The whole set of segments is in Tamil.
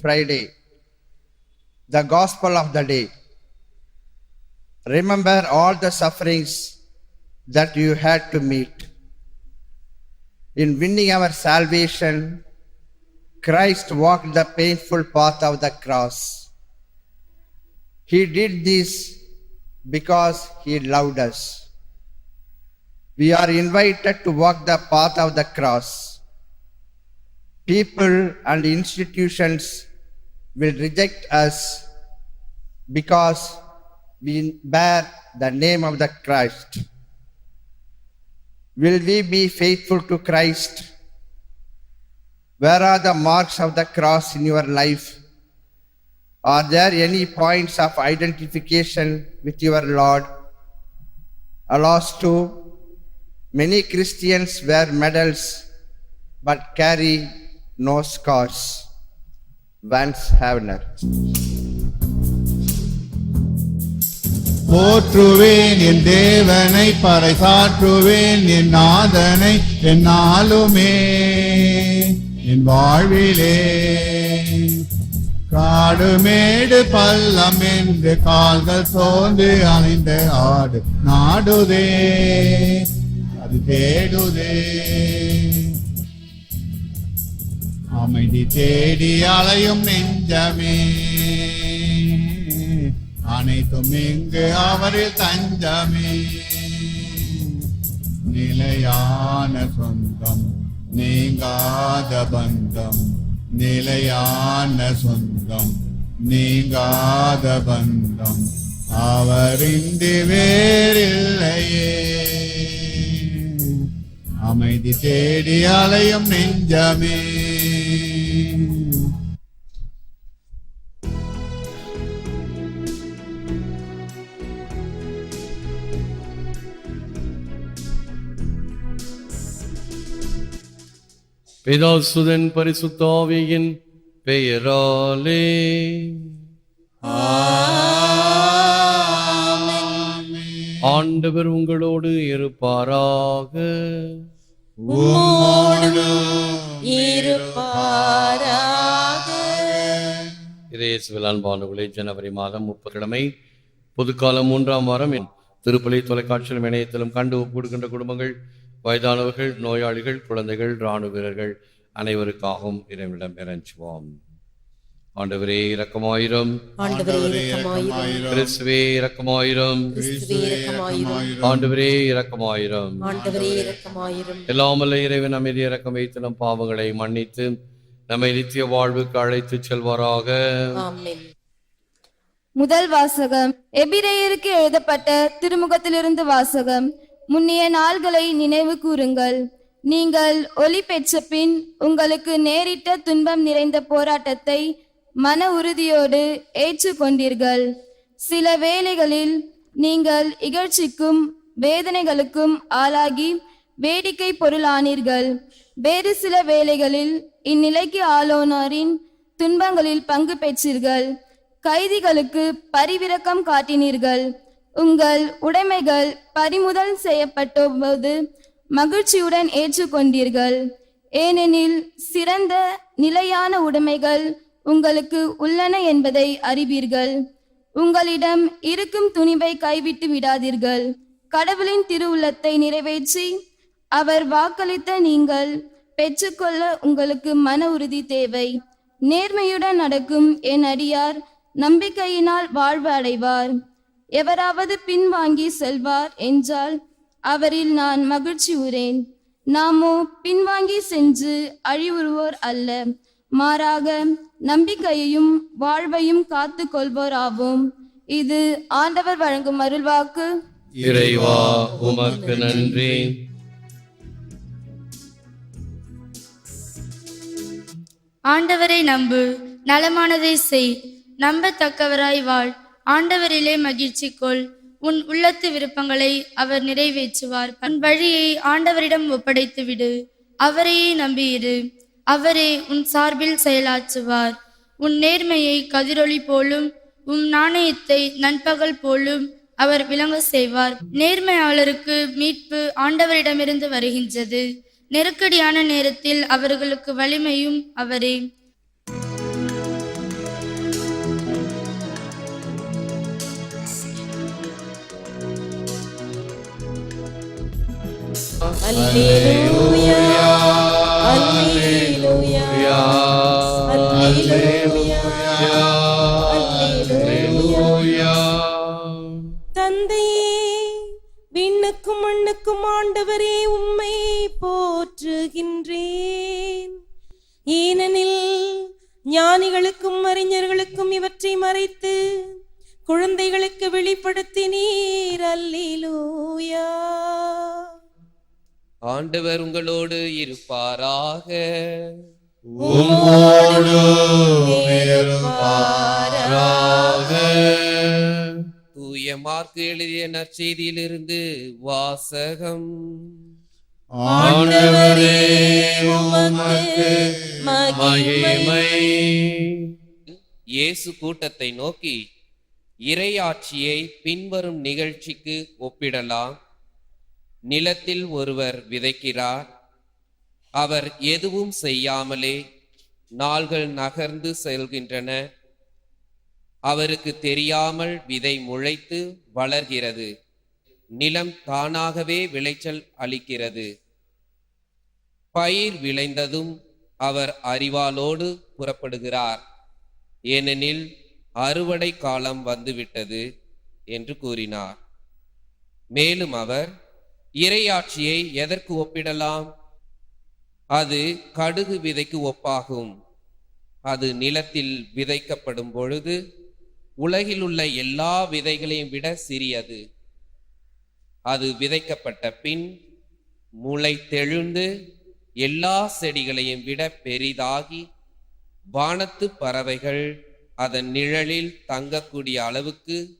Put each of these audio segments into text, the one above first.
Friday, the gospel of the day. Remember all the sufferings that you had to meet. In winning our salvation, Christ walked the painful path of the cross. He did this because he loved us. We are invited to walk the path of the cross. People and institutions will reject us because we bear the name of the Christ. Will we be faithful to Christ? Where are the marks of the cross in your life? Are there any points of identification with your Lord? Alas, too, many Christians wear medals but carry no scars. வான்ஸ் ஹேவனர் போற்றுவேன் என் தேவனை பறைசாற்றுவேன் என் நாதனை என்னாலுமே என் வாழ்விலே. காடுமேடு பள்ளம் என்று கால்கள் சோர்ந்து அணைந்த ஆடு நாடுதே அது தேடுதே. அமைதி தேடி அலையும் நெஞ்சமே. அனைத்தும் இங்கு அவரில் தஞ்சமே. நிலையான சொந்தம் நீங்காத பந்தம். நிலையான சொந்தம் நீங்காத பந்தம். அவரின்றி வேறில்லையே. அமைதி தேடி அலையும் நெஞ்சமே. பிதாசுதன் பரிசுத்தாவியின் பெயராலே. ஆண்டவர் உங்களோடு இருப்பாராக. இதேசுவில் அன்பானவர்களே ஜனவரி மாதம் முப்பது கிழமை பொதுக்காலம் மூன்றாம் வாரம். என் திருப்பலி தொலைக்காட்சியிலும் இணையத்திலும் கண்டு ஒப்புடுகின்ற குடும்பங்கள் வயதானவர்கள் நோயாளிகள் குழந்தைகள் இராணுவ வீரர்கள் அனைவருக்காகவும் இறைவனிடம் இறைஞ்சுவோம். ஆண்டவரே இரக்கமாயிரம். கிறிஸ்துவே இரக்கமாயிரம். ஆண்டவரே இரக்கமாயிரம். எல்லாமல்ல இறைவன் அமைதி இறக்கம் வைத்து நம் பாவங்களை மன்னித்து நம்மை நித்திய வாழ்வுக்கு அழைத்துச் செல்வாராக. ஆமென். முதல் வாசகம் எபிரேயருக்கு எழுதப்பட்ட திருமுகத்திலிருந்து வாசகம். முன்னைய நாள்களை நினைவு கூறுங்கள். நீங்கள் ஒளி பெற்ற பின் உங்களுக்கு நேரிட்ட துன்பம் நிறைந்த போராட்டத்தை மன உறுதியோடு ஏற்றுக்கொண்டீர்கள். சில வேளைகளில் நீங்கள் இகழ்ச்சிக்கும் வேதனைகளுக்கும் ஆளாகி வேடிக்கை பொருளானீர்கள். வேறு சில வேளைகளில் இந்நிலைக்கு ஆளுநரின் துன்பங்களில் பங்கு பெற்றீர்கள். கைதிகளுக்கு பரிவிரக்கம் காட்டினீர்கள். உங்கள் உடைமைகள் பறிமுதல் செய்யப்பட்ட போது மகிழ்ச்சியுடன் ஏற்றுக்கொண்டீர்கள். ஏனெனில் சிறந்த நிலையான உடைமைகள் உங்களுக்கு உள்ளன என்பதை அறிவீர்கள். உங்களிடம் இருக்கும் துணிவை கைவிட்டு விடாதீர்கள். கடவுளின் திருவுள்ளத்தை நிறைவேற்றி அவர் வாக்களித்த நீங்கள் பெற்றுக்கொள்ள உங்களுக்கு மன உறுதி தேவை. நேர்மையுடன் நடக்கும் என் அடியார் நம்பிக்கையினால் வாழ்வு அடைவார். எவராவது பின்வாங்கி செல்வார் என்றால் அவரில் நான் மகிழ்ச்சி உறேன். நாமோ பின்வாங்கி சென்று அழிவுறுவோர் அல்ல. மாறாக நம்பிக்கையையும் வாழ்வையும் காத்து கொள்வோராவோம் இது ஆண்டவர் வழங்கும் அருள்வாக்கு. இறைவா உமக்கு நன்றி. ஆண்டவரை நம்பு நலமானதை செய். நம்பத்தக்கவராய் வாழ். ஆண்டவரிலே மகிழ்ச்சி கொள் உன் உள்ளத்து விருப்பங்களை அவர் நிறைவேற்றுவார். உன் வழியை ஆண்டவரிடம் ஒப்படைத்து விடு அவரையே நம்பியிரு. அவரே உன் சார்பில் செயலாற்றுவார். உன் நேர்மையை கதிரொளி போலும் உன் நாணயத்தை நண்பகல் போலும் அவர் விளங்க செய்வார். நேர்மையாளருக்கு மீட்பு ஆண்டவரிடமிருந்து வருகின்றது. நெருக்கடியான நேரத்தில் அவர்களுக்கு வலிமையும் அவரே. அல்லேலூயா அல்லேலூயா அல்லேலூயா அல்லேலூயா தந்தையே விண்ணுக்கும் மண்ணுக்கும் ஆண்டவரே உம்மை போற்றுகின்றேன். ஏனெனில் ஞானிகளுக்கும் அறிஞர்களுக்கும் இவற்றை மறைத்து குழந்தைகளுக்கு வெளிப்படுத்தினீர். அல்லேலூயா ஆண்டவர் உங்களோடு இருப்பாராக. தூய மார்க்கு எழுதிய நற்செய்தியிலிருந்து வாசகம். ஆண்டவரே உமக்கு மகிமை. இயேசு கூட்டத்தை நோக்கி இறையாட்சியை பின்வரும் நிகழ்ச்சிக்கு ஒப்பிடலாம். நிலத்தில் ஒருவர் விதைக்கிறார் அவர் எதுவும் செய்யாமலே நாள்கள் நகர்ந்து செல்கின்றன. அவருக்கு தெரியாமல் விதை முளைத்து வளர்கிறது. நிலம் தானாகவே விளைச்சல் அளிக்கிறது. பயிர் விளைந்ததும் அவர் அறிவாலோடு புறப்படுகிறார். ஏனெனில் அறுவடை காலம் வந்துவிட்டது என்று கூறினார். மேலும் அவர் இரையாட்சியை எதற்கு ஒப்பிடலாம்? அது கடுகு விதைக்கு ஒப்பாகும். அது நிலத்தில் விதைக்கப்படும் பொழுது உலகில் உள்ள எல்லா விதைகளையும் விட சிறியது. அது விதைக்கப்பட்ட பின் முளை தெழுந்து எல்லா செடிகளையும் விட பெரிதாகி வானத்து பறவைகள் அதன் நிழலில் தங்கக்கூடிய அளவுக்கு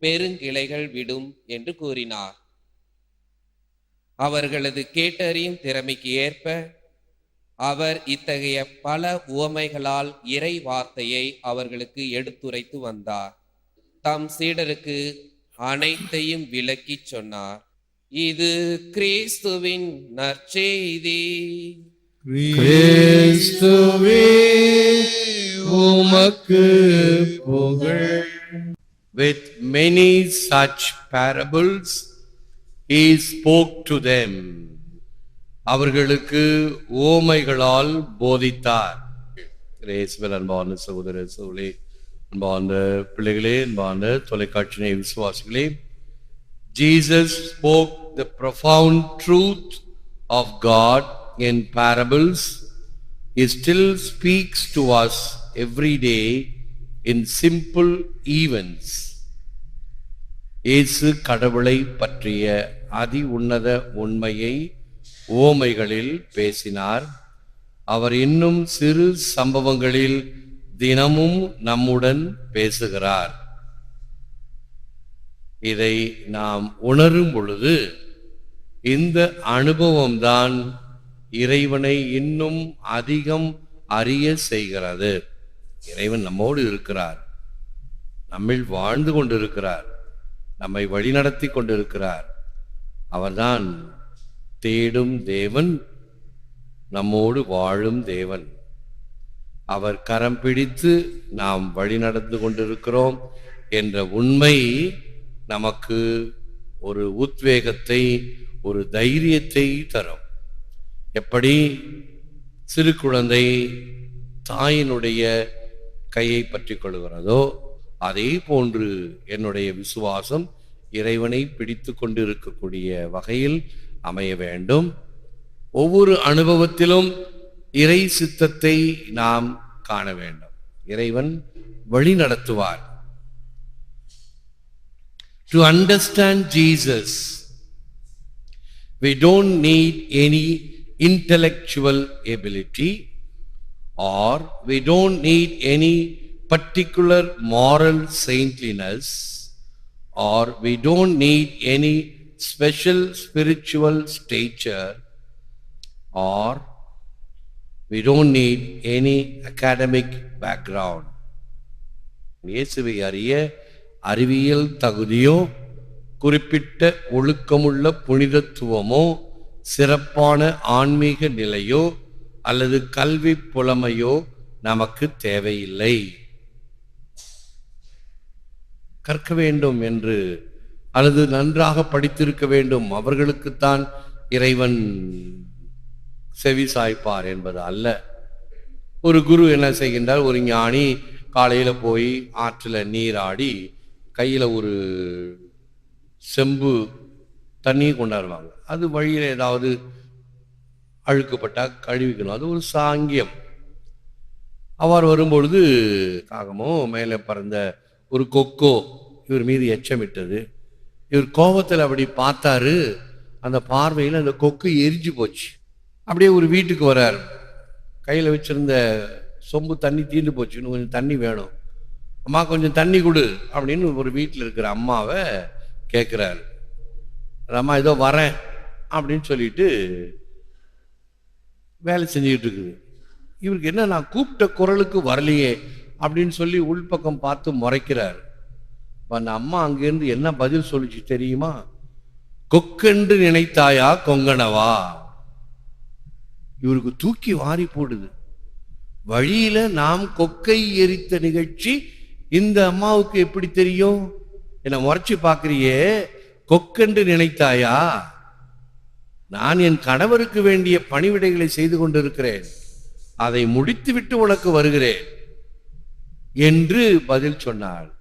பெருங்கிளைகள் விடும் என்று கூறினார். அவர்களது கேட்டறியும் திறமைக்கு ஏற்ப அவர் இத்தகைய பல உவமைகளால் இறை வார்த்தையை அவர்களுக்கு எடுத்துரைத்து வந்தார். தம் சீடருக்கு அனைத்தையும் விளக்கி சொன்னார். இது கிறிஸ்துவின் நற்செய்தி. உமக்கு புகழ். With many such parables, he spoke to them. அவர்களுக்கு ஓமைகளால் போதித்தார் கிரேஸ்வல் அன்பான சகோதர சகோதரி அன்பான பிள்ளைகளே அன்பான தொலைக்காட்சி விசுவாசிகளே Jesus spoke the profound truth of God in parables. He still speaks to us every day in simple events. இயேசு கடவுளை பற்றிய அதி உன்னத உண்மையை ஓமைகளில் பேசினார். அவர் இன்னும் சிறு சம்பவங்களில் தினமும் நம்முடன் பேசுகிறார். இதை நாம் உணரும் பொழுது இந்த அனுபவம்தான் இறைவனை இன்னும் அதிகம் அறிய செய்கிறது. இறைவன் நம்மோடு இருக்கிறார். நம்மில் வாழ்ந்து கொண்டிருக்கிறார். நம்மை வழிநடத்தி கொண்டிருக்கிறார். அவர்தான் தேடும் தேவன் நம்மோடு வாழும் தேவன். அவர் கரம் பிடித்து நாம் வழிநடந்து கொண்டிருக்கிறோம் என்ற உண்மை நமக்கு ஒரு உத்வேகத்தை ஒரு தைரியத்தை தரும். எப்படி? சிறு குழந்தை தாயினுடைய கையை பற்றி கொள்கிறதோ அதே போன்று என்னுடைய விசுவாசம் இறைவனை பிடித்து கொண்டிருக்கக்கூடிய வகையில் அமைய வேண்டும். ஒவ்வொரு அனுபவத்திலும் இறை சித்தத்தை நாம் காண வேண்டும். இறைவன் வழி நடத்துவார். To understand Jesus we don't need any intellectual ability or we don't need any particular moral saintliness or we don't need any special spiritual stature or we don't need any academic background இயேசுவை அறிய அறிவியல் தகுதியோ குறிப்பிட்ட ஒழுக்கமுள்ள புனிதத்துவமோ சிறப்பான ஆன்மீக நிலையோ அல்லது கல்வி புலமையோ நமக்கு தேவையில்லை கற்க வேண்டும் என்று அல்லது நன்றாக படித்திருக்க வேண்டும் அவர்களுக்குத்தான் இறைவன் செவி சாய்ப்பார் என்பது அல்ல. ஒரு குரு என்ன செய்கின்றார் ஒரு ஞானி காலையில் போய் ஆற்றில் நீராடி கையில் ஒரு செம்பு தண்ணி கொண்டாடுவாங்க அது வழியில் ஏதாவது அழுக்கப்பட்டால் கழுவிக்கணும். அது ஒரு சாங்கியம். அவர் வரும்பொழுது காகமோ மேலே பறந்த ஒரு கொக்கோ இவர் மீது எச்சமிட்டது. இவர் கோபத்தில் அப்படி பார்த்தாரு. அந்த பார்வையில் அந்த கொக்கு எரிஞ்சு போச்சு. அப்படியே ஒரு வீட்டுக்கு வரார். கையில் வச்சிருந்த சொம்பு தண்ணி தீர்ந்து போச்சு. இன்னும் கொஞ்சம் தண்ணி வேணும். அம்மா கொஞ்சம் தண்ணி கொடு அப்படின்னு ஒரு வீட்டில் இருக்கிற அம்மாவை கேட்குறாரு அம்மா ஏதோ வரேன் அப்படின்னு சொல்லிட்டு வேலை செஞ்சுக்கிட்டு இருக்குது. இவருக்கு என்ன நான் கூப்பிட்ட குரலுக்கு வரலையே அப்படின்னு சொல்லி உள்பக்கம் பார்த்து முறைக்கிறார். அந்த அம்மா அங்கேருந்து என்ன பதில் சொல்லுச்சு தெரியுமா? கொக்கென்று நினைத்தாயா கொங்கனவா இவருக்கு தூக்கி வாரி போடுது. வழியில நாம் கொக்கை எரித்த நிகழ்ச்சி இந்த அம்மாவுக்கு எப்படி தெரியும்? என்னை முறைச்சு பார்க்குறியே கொக்கென்று நினைத்தாயா? நான் என் கணவருக்கு வேண்டிய பணிவிடைகளை செய்து கொண்டிருக்கிறேன். அதை முடித்துவிட்டு உனக்கு வருகிறேன் என்று பதில் சொன்னாள்.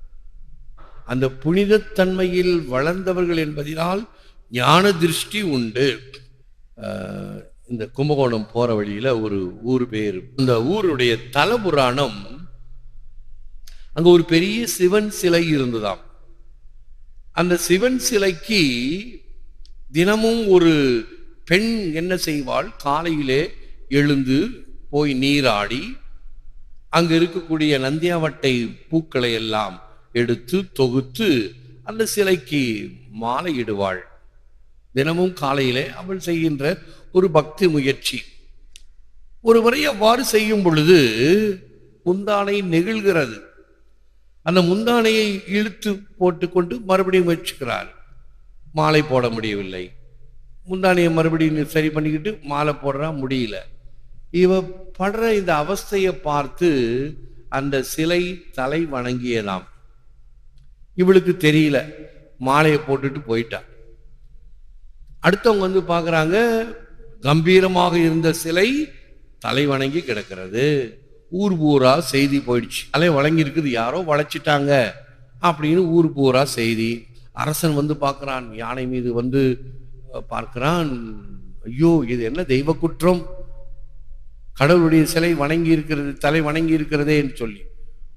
அந்த புனிதத்தன்மையில் வளர்ந்தவர்கள் என்பதினால் ஞான திருஷ்டி உண்டு. இந்த கும்பகோணம் போற வழியில ஒரு ஊர் பேர். இந்த ஊருடைய தலபுராணம் அங்க ஒரு பெரிய சிவன் சிலை இருந்ததாம். அந்த சிவன் சிலைக்கு தினமும் ஒரு பெண் என்ன செய்வாள்? காலையிலே எழுந்து போய் நீராடி அங்கே இருக்கக்கூடிய நந்தியாவட்டை பூக்களை எல்லாம் எடுத்து தொகுத்து அந்த சிலைக்கு மாலையிடுவாள். தினமும் காலையிலே அவள் செய்கின்ற ஒரு பக்தி முயற்சி. ஒரு அவ்வாறு செய்யும் பொழுது முந்தானை நெகிழ்கிறது. அந்த முந்தானையை இழுத்து போட்டுக்கொண்டு மறுபடியும் முயற்சிக்கிறார் மாலை போட முடியவில்லை. முந்தானையை மறுபடியும் சரி பண்ணிக்கிட்டு மாலை போடுறா முடியல. இவ படுற இந்த அவஸ்தையை பார்த்து அந்த சிலை தலை வணங்கியதாம். இவளுக்கு தெரியல. மாலையை போட்டுட்டு போயிட்டா. அடுத்தவங்க வந்து பார்க்குறாங்க கம்பீரமாக இருந்த சிலை தலை வணங்கி கிடக்கிறது. ஊர் பூரா செய்தி போயிடுச்சு. அலை வழங்கியிருக்குது யாரோ வளைச்சிட்டாங்க அப்படின்னு ஊர் பூரா செய்தி. அரசன் வந்து பார்க்குறான் யானை மீது வந்து பார்க்கிறான் ஐயோ இது என்ன தெய்வ குற்றம்? கடவுளுடைய சிலை வணங்கி இருக்கிறது தலை வணங்கி இருக்கிறதேன்னு சொல்லி.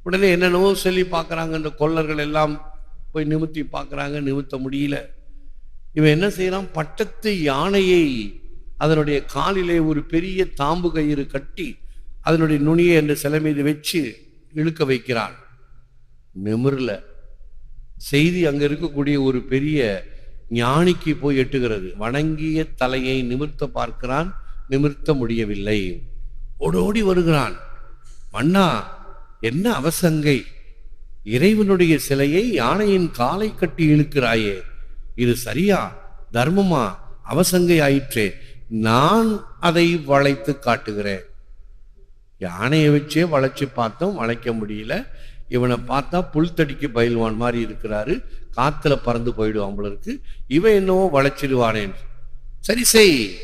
உடனே என்னென்னவோ சொல்லி பார்க்கறாங்க இந்த கொல்லர்கள் எல்லாம். போய் நிமித்தி பார்க்குறாங்க நிமித்த முடியல. இவன் என்ன செய்யறான் பட்டத்து யானையை அதனுடைய காலிலே ஒரு பெரிய தாம்பு கயிறு கட்டி அதனுடைய நுனியை என்ற சிலை மீது வச்சு இழுக்க வைக்கிறான். நிமிர்ல. செய்தி அங்கே இருக்கக்கூடிய ஒரு பெரிய ஞானிக்கு போய் எட்டுகிறது. வணங்கிய தலையை நிமிர்த்த பார்க்கிறான் நிமிர்த்த முடியவில்லை. ஓடோடி வருகிறான். மன்னா என்ன அவசங்கை? இறைவனுடைய சிலையை யானையின் காலை கட்டி இழுக்கிறாயே. இது சரியா? தர்மமா? அவசங்கை ஆயிற்றே நான் அதை வளைத்து காட்டுகிறேன். யானையை வச்சே வளைச்சு பார்த்தோம் வளைக்க முடியல. இவனை பார்த்தா புல்தடிக்கு பயில்வான் மாதிரி இருக்கிறாரு. காத்துல பறந்து போயிடுவான் போல இவன் என்னவோ வளைச்சிடுவானேன் சரி செய்.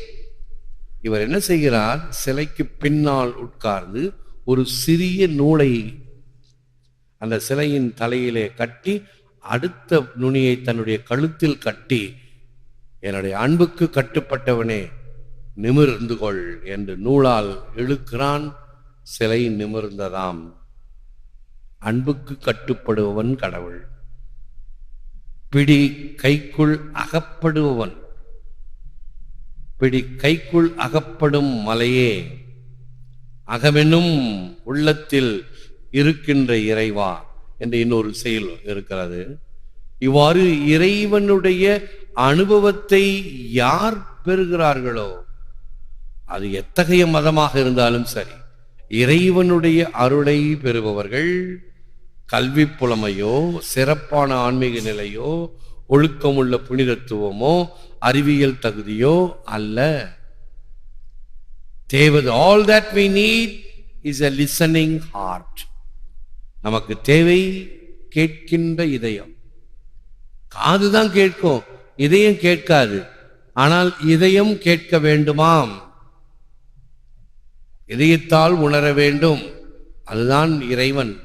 இவர் என்ன செய்கிறார்? சிலைக்கு பின்னால் உட்கார்ந்து ஒரு சிறிய நூலை அந்த சிலையின் தலையிலே கட்டி அடுத்த நுனியை தன்னுடைய கழுத்தில் கட்டி என்னுடைய அன்புக்கு கட்டுப்பட்டவனே நிமிர்ந்து கொள் என்று நூலால் இழுக்கிறான் சிலை நிமிர்ந்ததாம். அன்புக்கு கட்டுப்படுபவன் கடவுள். பிடி கைக்குள் அகப்படுபவன். பிடி கைக்குள் அகப்படும் மலையே அகமெனும் உள்ளத்தில் இருக்கின்ற இறைவா என்று இன்னொரு செயல் இருக்கிறது. இவ்வாறு இறைவனுடைய அனுபவத்தை யார் பெறுகிறார்களோ அது எத்தகைய மதமாக இருந்தாலும் சரி இறைவனுடைய அருளை பெறுபவர்கள் கல்வி புலமையோ சிறப்பான ஆன்மீக நிலையோ ஒழுக்கமுள்ள புனிதத்துவமோ அறிவியல் தகுதியோ அல்ல. தேவது all that we need is a listening heart நமக்கு தேவை கேட்கின்ற இதயம். காது தான் கேட்கும் இதயம் கேட்காது. ஆனால் இதயம் கேட்க வேண்டுமாம். இதயத்தால் உணர வேண்டும். அதுதான் இறைவன்.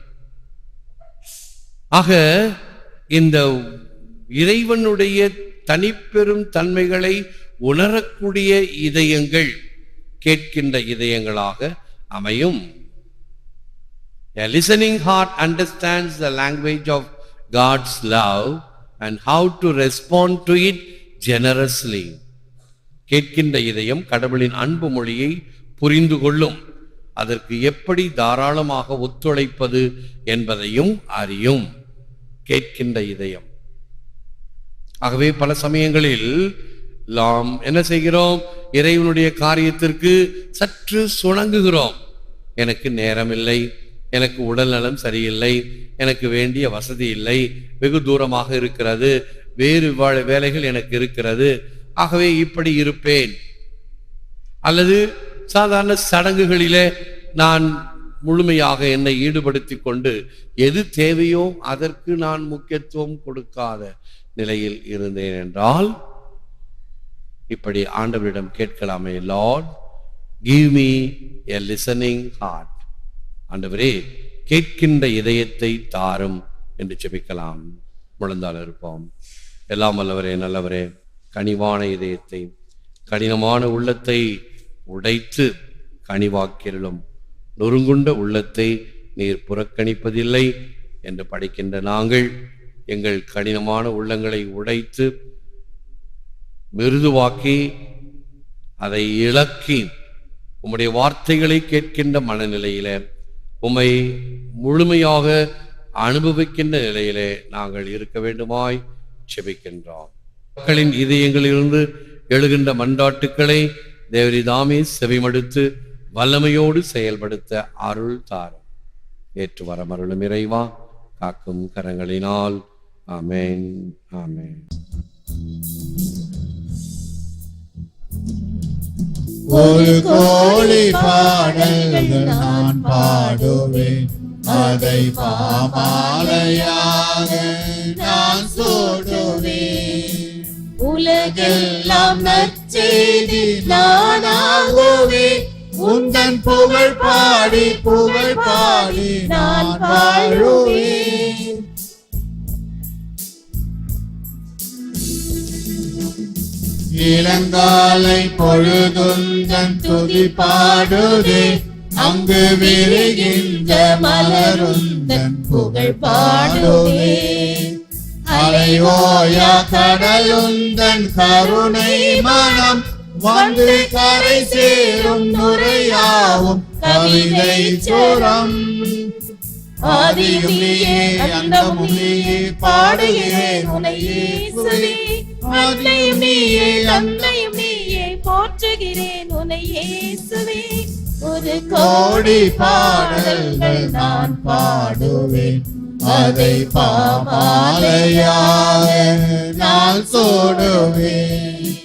ஆக இந்த இறைவனுடைய தனிப்பெரும் தன்மைகளை உணரக்கூடிய இதயங்கள் கேட்கின்ற இதயங்களாக அமையும். A listening heart understands the language of God's love and how to respond to it generously. கேட்கின்ற இதயம் கடவுளின் அன்பு மொழியை புரிந்து கொள்ளும். அதற்கு எப்படி தாராளமாக ஒத்துழைப்பது என்பதையும் அறியும். கேட்கின்ற இதயம். ஆகவே பல சமயங்களில் நாம் என்ன செய்கிறோம்? இறைவனுடைய காரியத்திற்கு சற்று சுணங்குகிறோம். எனக்கு நேரமில்லை. எனக்கு உடல் நலம் சரியில்லை எனக்கு வேண்டிய வசதி இல்லை வெகு தூரமாக இருக்கிறது வேறு வேலைகள் எனக்கு இருக்கிறது ஆகவே இப்படி இருப்பேன். அல்லது சாதாரண சடங்குகளிலே நான் முழுமையாக என்னை ஈடுபடுத்தி கொண்டு எது தேவையோ அதற்கு நான் முக்கியத்துவம் கொடுக்காத நிலையில் இருந்தேன் என்றால் இப்படி ஆண்டவரிடம் கேட்கலாமே Lord give me a listening heart ஆண்டவரே கேட்கின்ற இதயத்தை தாரும் என்று செபிக்கலாம் முழந்தால் இருப்போம். எல்லாம் வல்லவரே நல்லவரே கனிவான இதயத்தை கடினமான உள்ளத்தை உடைத்து கனிவாக்கிரலும். நொறுங்குண்ட உள்ளத்தை நீர் புறக்கணிப்பதில்லை என்று படிக்கின்ற நாங்கள் எங்கள் கடினமான உள்ளங்களை உடைத்து மிருதுவாக்கி அதை இழக்கி உம்முடைய வார்த்தைகளை கேட்கின்ற மனநிலையில உம்மை முழுமையாக அனுபவிக்கின்ற நிலையிலே நாங்கள் இருக்க வேண்டுமாய் செபிக்கின்றோம். மக்களின் இதயங்களிலிருந்து எழுகின்ற மண்டாட்டுக்களை தேவரிதாமே செவிமடுத்து வல்லமையோடு செயல்படுத்த அருள் தாரும். ஏற்று வரமருளும் இறைவா காக்கும் கரங்களினால். ஆமேன் ஆமென். ஒரு கோடி பாடல்கள் நான் பாடுவேன். அதை பாமாலையாக நான் சூடுவேன். உலகெல்லாம் நற்செய்தி நானாகுவேன் உந்தன் புகழ் பாடி புகழ் பாடி நான் வாழுவேன். இளங்காலை பொழுதுந்தன் துதி பாடுதே. அங்கு விரிகின்ற மலருந்தன் புகழ் பாடுதே. அலைவோயா கடலுந்தன் கருணை மனம் வந்து கரை சேரும் நுரையாவும் கவிதை சுரம். ஆதியும் அந்த முனியே நீயே பாடுகிறேன் உனை அன்னையும் நீயே அன்னையும் நீயே போற்றுகிறேன் உன்னை இயேசுவே. ஒரு கோடி பாடல்கள் நான் பாடுவேன். அதை பாமாலையாக நான் சோடுவேன்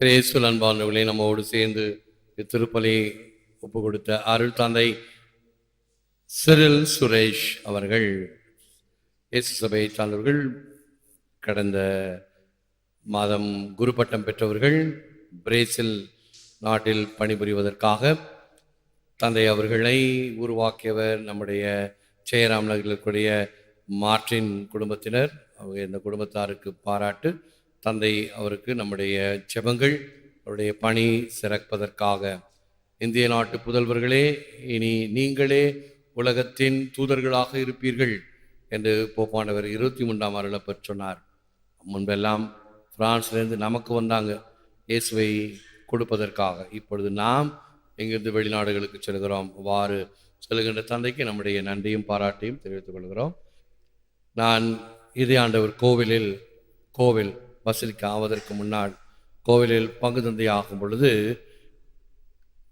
கிரேசுல் அன்பானவர்களே நம்மோடு சேர்ந்து இத்திருப்பலி ஒப்பு கொடுத்த அருள் தந்தை சிறில் சுரேஷ் அவர்கள். இயேசு சபையை சார்ந்தவர்கள் கடந்த மாதம் குரு பட்டம் பெற்றவர்கள் பிரேசில் நாட்டில் பணிபுரிவதற்காக தந்தை அவர்களை உருவாக்கியவர் நம்முடைய ஜெயராம் நகரில் இருக்கக்கூடிய மார்ட்டின் குடும்பத்தினர். அவங்க இந்த குடும்பத்தாருக்கு பாராட்டு. தந்தை அவருக்கு நம்முடைய ஜெபங்கள் அவருடைய பணி சிறப்பதற்காக. இந்திய நாட்டு புதல்வர்களே இனி நீங்களே உலகத்தின் தூதர்களாக இருப்பீர்கள். என்று போப்பானவர் இருபத்தி மூன்றாம் அருளப்பர் சொன்னார். முன்பெல்லாம் பிரான்ஸ்லேருந்து நமக்கு வந்தாங்க. இயேசுவை கொடுப்பதற்காக. இப்பொழுது நாம் இங்கிருந்து வெளிநாடுகளுக்கு செல்கிறோம். அவ்வாறு செல்கின்ற தந்தைக்கு நம்முடைய நன்றியும் பாராட்டையும் தெரிவித்துக் கொள்கிறோம். நான் இதே ஆண்டவர் கோவிலில் கோவில் வசதிக்கு ஆவதற்கு முன்னால் கோவிலில் பங்கு தந்தை ஆகும் பொழுது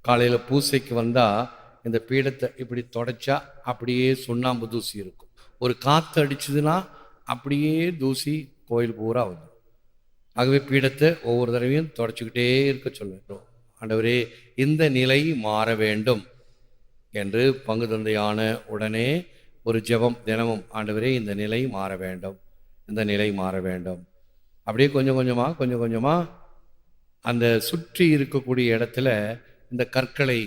காலையில் பூசைக்கு வந்தால் இந்த பீடத்தை இப்படி தொடச்சா அப்படியே சுண்ணாம்பு தூசி இருக்கும். ஒரு காற்று அடிச்சதுன்னா அப்படியே தூசி கோயில் பூரா வந்துடும் ஆகவே பீடத்தை ஒவ்வொரு தடவையும் தொடச்சிக்கிட்டே இருக்க சொல்லுறோம் ஆண்டவரே இந்த நிலை மாற வேண்டும் என்று பங்கு தந்தையான உடனே ஒரு ஜெபம் தினமும் ஆண்டவரே இந்த நிலை மாற வேண்டும் இந்த நிலை மாற வேண்டும். அப்படியே கொஞ்சம் கொஞ்சமாக கொஞ்சம் கொஞ்சமாக அந்த சுற்றி இருக்கக்கூடிய இடத்துல இந்த கற்களை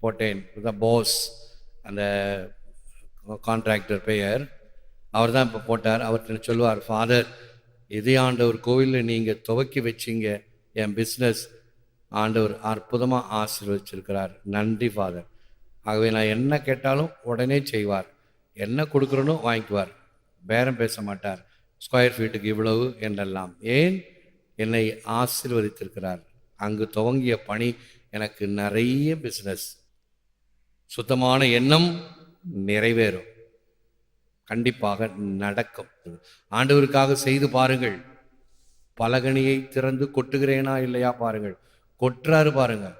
போட்டேன். த போஸ் அந்த கான்ட்ராக்டர் பெயர். அவர் தான் இப்போ போட்டார். அவர்கிட்ட சொல்லுவார் ஃபாதர் இதே ஆண்டவர் கோவிலில் நீங்கள் துவக்கி வச்சிங்க? என் பிஸ்னஸ் ஆண்டவர் அற்புதமாக ஆசீர்வச்சிருக்கிறார். நன்றி ஃபாதர் ஆகவே நான் என்ன கேட்டாலும் உடனே செய்வார். என்ன கொடுக்குறனோ வாங்கிக்குவார். பேரம் பேச மாட்டார். ஸ்கொயர் ஃபீட்டுக்கு இவ்வளவு என்றெல்லாம். ஏன்? என்னை ஆசீர்வதித்திருக்கிறார். அங்கு துவங்கிய பணி எனக்கு நிறைய பிஸ்னஸ் சுத்தமான எண்ணம் நிறைவேறும். கண்டிப்பாக நடக்கும். ஆண்டவருக்காக செய்து பாருங்கள். பலகணியை திறந்து கொட்டுகிறேனா இல்லையா பாருங்கள். கொட்டுறாரு பாருங்க.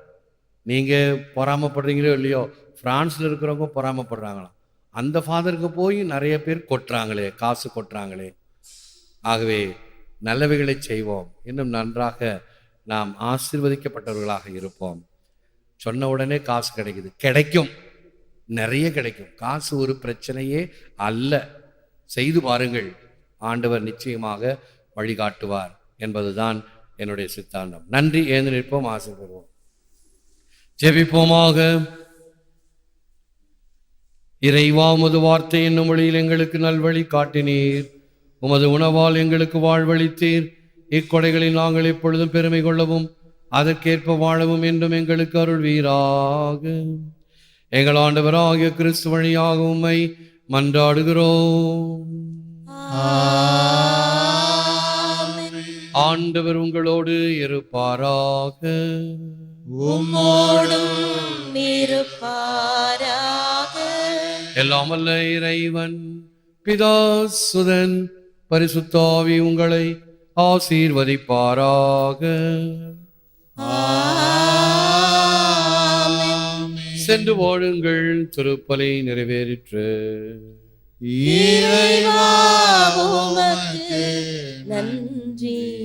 நீங்க பொறாமப்படுறீங்களோ இல்லையோ பிரான்ஸ்ல இருக்கிறவங்க பொறாமப்படுறாங்களாம். அந்த ஃபாதருக்கு போய் நிறைய பேர் கொட்டுறாங்களே காசு கொட்டுறாங்களே. ஆகவே நல்லவைகளை செய்வோம். இன்னும் நன்றாக நாம் ஆசிர்வதிக்கப்பட்டவர்களாக இருப்போம். சொன்ன உடனே காசு கிடைக்குது. கிடைக்கும். நிறைய கிடைக்கும். காசு ஒரு பிரச்சனையே அல்ல. செய்து பாருங்கள். ஆண்டவர் நிச்சயமாக வழிகாட்டுவார் என்பதுதான் என்னுடைய சித்தாந்தம். நன்றி. ஏந்து நிற்போம். ஆசைப்படுவோம் ஜெபிப்போமாக. இறைவா உமது வார்த்தை என்னும் மொழியில் எங்களுக்கு நல்வழி காட்டினீர். உமது உணவால் எங்களுக்கு வாழ்வளித்தீர். இக்கொடைகளில் நாங்கள் எப்பொழுதும் பெருமை கொள்ளவும் அதற்கேற்ப வாழவும் என்றும் எங்களுக்கு அருள்வீராக. எங்கள் ஆண்டவராகிய கிறிஸ்து வழியாக உம்மை மன்றாடுகிறோம். ஆண்டவர் உங்களோடு இருப்பாராக. உம்மோடும் இருப்பாராக. எல்லாம் வல்ல இறைவன் பிதா சுதன் பரிசுத்தாவி உங்களை ஆசீர்வதிப்பாராக. சென்று வாழுங்கள் திருப்பலை நிறைவேறிற்று. நன்றி.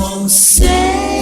Oh, say